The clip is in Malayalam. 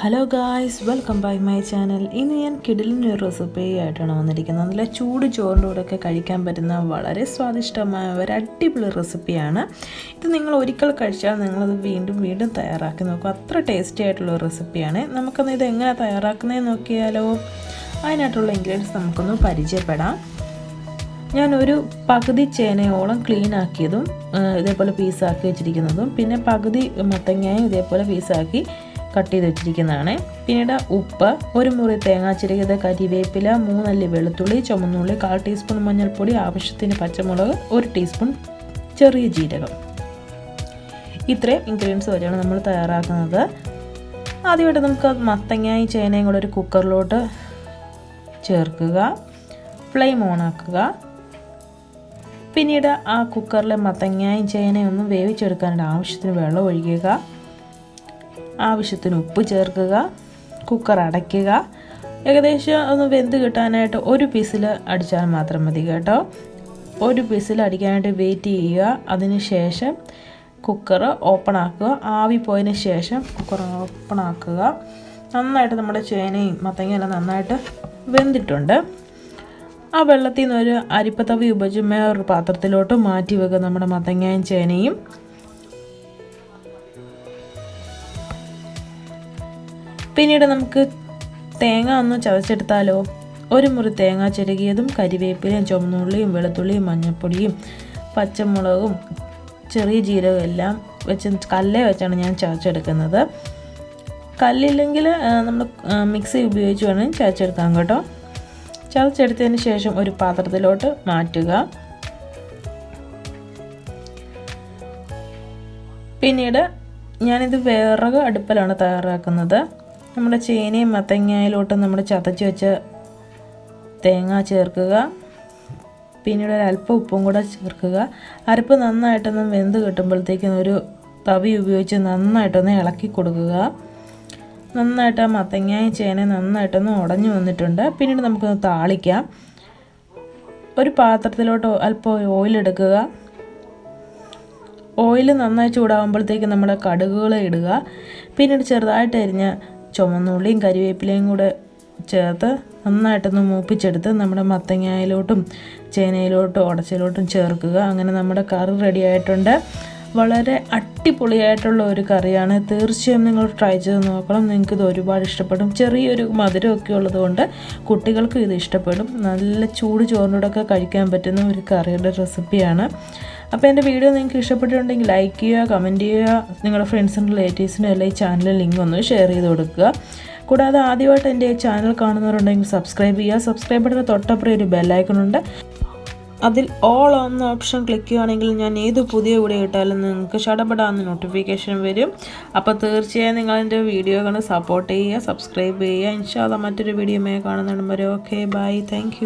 Hello guys welcome by my channel ഇന്ന് ഞാൻ കിടിലിന് ഒരു റെസിപ്പി ആയിട്ടാണ് വന്നിരിക്കുന്നത്. നല്ല ചൂട് ചോറിന്റെ കൂടെയൊക്കെ കഴിക്കാൻ പറ്റുന്ന വളരെ സ്വാദിഷ്ടമായ ഒരു അടിപൊളി റെസിപ്പിയാണ് ഇത് നിങ്ങൾ ഒരിക്കൽ കഴിച്ചാൽ നിങ്ങളത് വീണ്ടും വീണ്ടും തയ്യാറാക്കി നോക്കും. അത്ര ടേസ്റ്റി ആയിട്ടുള്ള റെസിപ്പിയാണ് നമുക്കൊന്ന് ഇത് എങ്ങനെ തയ്യാറാക്കുന്നതെന്ന് നോക്കിയാലോ? അതിനായിട്ടുള്ള ഇൻഗ്രീഡിയൻസ് നമുക്കൊന്ന് പരിചയപ്പെടാം. ഞാനൊരു പകുതി ചേനയോളം ക്ലീൻ ആക്കിയതും ഇതേപോലെ പീസാക്കി വെച്ചിരിക്കുന്നതും പിന്നെ പകുതി മത്തങ്ങയും ഇതേപോലെ പീസാക്കി കട്ട് ചെയ്ത് വെച്ചിരിക്കുന്നതാണ്. പിന്നീട് ഉപ്പ് ഒരു മുറി തേങ്ങാ ചിരകിയത് കരിവേപ്പില മൂന്നല്ലി വെളുത്തുള്ളി ചുമന്നുള്ളി കാൽ ടീസ്പൂൺ മഞ്ഞൾപ്പൊടി ആവശ്യത്തിന് പച്ചമുളക് ഒരു ടീസ്പൂൺ ചെറിയ ജീരകം. ഇത്രയും ഇൻഗ്രീഡിയൻസ് വരെയാണ് നമ്മൾ തയ്യാറാക്കുന്നത്. ആദ്യമായിട്ട് നമുക്ക് മത്തങ്ങയും ചേനയും കൂടെ ഒരു കുക്കറിലോട്ട് ചേർക്കുക. ഫ്ലെയിം ഓൺ ആക്കുക. പിന്നീട് ആ കുക്കറിലെ മത്തങ്ങയും ഒന്ന് വേവിച്ചെടുക്കാനുള്ള ആവശ്യത്തിന് വെള്ളം ഒഴിക്കുക. ആവശ്യത്തിന് ഉപ്പ് ചേർക്കുക കുക്കർ അടയ്ക്കുക. ഏകദേശം ഒന്ന് വെന്ത് കിട്ടാനായിട്ട് ഒരു പീസിൽ അടിച്ചാൽ മാത്രം മതി കേട്ടോ. ഒരു പീസിൽ അടിക്കാനായിട്ട് വെയിറ്റ് ചെയ്യുക. അതിനുശേഷം കുക്കർ ഓപ്പൺ ആക്കുക. ആവി പോയതിന് ശേഷം കുക്കർ ഓപ്പൺ ആക്കുക. നന്നായിട്ട് നമ്മുടെ ചേനയും മത്തങ്ങയെല്ലാം നന്നായിട്ട് വെന്തിട്ടുണ്ട്. ആ വെള്ളത്തിൽ നിന്ന് ഒരു അരിപ്പത്തവി ഉപജമ ഒരു പാത്രത്തിലോട്ട് മാറ്റി വെക്കുക നമ്മുടെ മത്തങ്ങയും ചേനയും. പിന്നീട് നമുക്ക് തേങ്ങ ഒന്ന് ചവച്ചെടുത്താലോ ഒരു മുറി തേങ്ങ ചിരകിയതും കരിവേപ്പിലയും ചുമന്നുള്ളിയും വെളുത്തുള്ളിയും മഞ്ഞൾപ്പൊടിയും പച്ചമുളകും ചെറിയ ജീരകം എല്ലാം വെച്ച് കല്ലേ വെച്ചാണ് ഞാൻ ചവച്ചെടുക്കുന്നത് കല്ലില്ലെങ്കിൽ നമ്മൾ മിക്സി ഉപയോഗിച്ച് വേണം ചവച്ചെടുക്കാം കേട്ടോ. ചതച്ചെടുത്തതിന് ശേഷം ഒരു പാത്രത്തിലോട്ട് മാറ്റുക. പിന്നീട് ഞാനിത് വിറക് അടുപ്പിലാണ് തയ്യാറാക്കുന്നത്. നമ്മുടെ ചേനയും മത്തങ്ങയിലോട്ട് നമ്മൾ ചതച്ച് വെച്ച തേങ്ങ ചേർക്കുക. പിന്നീട് ഒരല്പം ഉപ്പും കൂടെ ചേർക്കുക. അരപ്പ് നന്നായിട്ടൊന്ന് വെന്ത് കിട്ടുമ്പോഴത്തേക്കും ഒരു തവി ഉപയോഗിച്ച് നന്നായിട്ടൊന്ന് ഇളക്കി കൊടുക്കുക. നന്നായിട്ട് ആ മത്തങ്ങയും ചേനയും നന്നായിട്ടൊന്ന് ഉടഞ്ഞു വന്നിട്ടുണ്ട്. പിന്നീട് നമുക്കൊന്ന് താളിക്കാം. ഒരു പാത്രത്തിലോട്ട് അല്പം ഓയിൽ എടുക്കുക. ഓയിൽ നന്നായി ചൂടാകുമ്പോഴത്തേക്ക് നമ്മുടെ കടുകുകൾ ഇടുക. പിന്നീട് ചെറുതായിട്ട് അരിഞ്ഞ ചുമന്നുള്ളിയും കരിവേപ്പിലയും കൂടെ ചേർത്ത് നന്നായിട്ടൊന്ന് മൂപ്പിച്ചെടുത്ത് നമ്മുടെ മത്തങ്ങയിലോട്ടും ചേനയിലോട്ടും ഉടച്ചിലോട്ടും ചേർക്കുക. അങ്ങനെ നമ്മുടെ കറി റെഡി ആയിട്ടുണ്ട്. വളരെ അടിപൊളിയായിട്ടുള്ള ഒരു കറിയാണ്. തീർച്ചയായും നിങ്ങൾ ട്രൈ ചെയ്ത് നോക്കണം. നിങ്ങൾക്ക് ഇത് ഒരുപാട് ഇഷ്ടപ്പെടും. ചെറിയൊരു മധുരമൊക്കെ ഉള്ളതുകൊണ്ട് കുട്ടികൾക്കും ഇത് ഇഷ്ടപ്പെടും. നല്ല ചൂട് ചോറിനോടൊക്കെ കഴിക്കാൻ പറ്റുന്ന ഒരു കറിയുടെ റെസിപ്പിയാണ് അപ്പോൾ എന്റെ വീഡിയോ നിങ്ങൾക്ക് ഇഷ്ടപ്പെട്ടിട്ടുണ്ടെങ്കിൽ ലൈക്ക് ചെയ്യുക കമന്റ് ചെയ്യുക നിങ്ങളുടെ ഫ്രണ്ട്സിനും റിലേറ്റീവ്സിനും എല്ലാം ഈ ചാനലിൽ ലിങ്ക് ഒന്ന് ഷെയർ ചെയ്ത് കൊടുക്കുക. കൂടാതെ ആദ്യമായിട്ട് എന്റെ ചാനൽ കാണുന്നവരുണ്ടെങ്കിൽ സബ്സ്ക്രൈബ് ചെയ്യുക. സബ്സ്ക്രൈബ് ബട്ടന് തൊട്ടപ്പുറം ഒരു ബെല്ലൈക്കണുണ്ട് അതിൽ ഓൾ എന്ന ഓപ്ഷൻ ക്ലിക്ക് ചെയ്യുകയാണെങ്കിൽ ഞാൻ ഏത് പുതിയ വീഡിയോ ഇട്ടാലും നിങ്ങൾക്ക് ഷടപെടാമെന്ന് നോട്ടിഫിക്കേഷൻ വരും. അപ്പോൾ തീർച്ചയായും നിങ്ങൾ വീഡിയോ കണ്ട് സപ്പോർട്ട് ചെയ്യുക സബ്സ്ക്രൈബ് ചെയ്യുക. ഇൻഷാല്ല മറ്റൊരു വീഡിയോ കാണുന്നുണ്ട് വരെ ഓക്കെ ബൈ താങ്ക്